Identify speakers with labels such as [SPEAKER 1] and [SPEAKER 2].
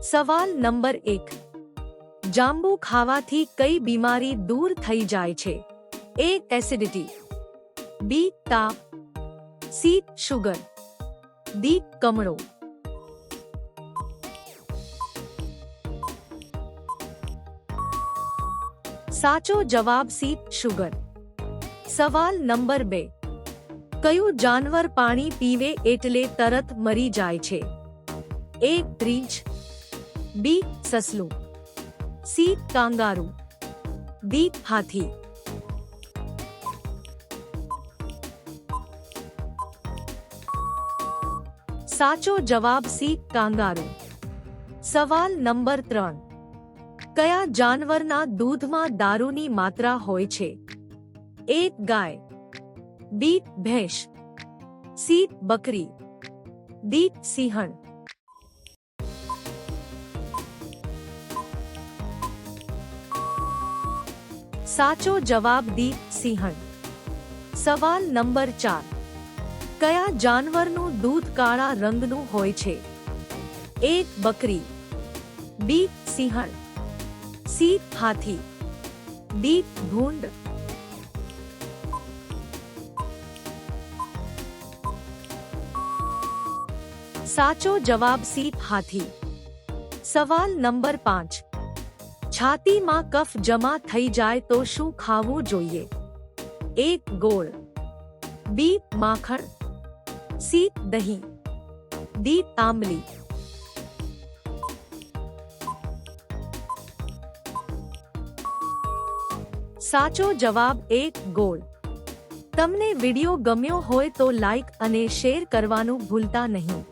[SPEAKER 1] સવાલ નંબર એક જાંબુ ખાવાથી કઈ બીમારી દૂર થઈ જાય છે એ એસિડિટી બી તાપ સી શુગર ડી કમળો સાચો જવાબ સી શુગર સવાલ નંબર બે કયું જાનવર પાણી પીવે એટલે તરત મરી જાય છે એ રીંછ બી સસલું સી કાંગારૂ ડી હાથી સાચો જવાબ સી કાંગારુ સવાલ નંબર ત્રણ. કયા જાનવરના દૂધમાં દારૂની માત્રા હોય છે? એક ગાય. બી ભેંસ. સી બકરી. ડી સિંહણ. સાચો જવાબ દીપ સિંહણ. સવાલ નંબર ચાર. કયા જાનવરનું દૂધ કાળા રંગનું હોય છે? એક બકરી. બી સિંહણ. સી હાથી. ડી ભૂંડ. સાચો જવાબ સી હાથી. સવાલ નંબર પાંચ. છાતીમાં કફ જમા થઈ જાય તો શું ખાવું જોઈએ એક ગોળ બી માખણ સી દહીં ડી આંબલી સાચો જવાબ એક ગોળ તમને વિડિયો ગમ્યો હોય તો લાઈક અને શેર કરવાનું ભૂલતા નહીં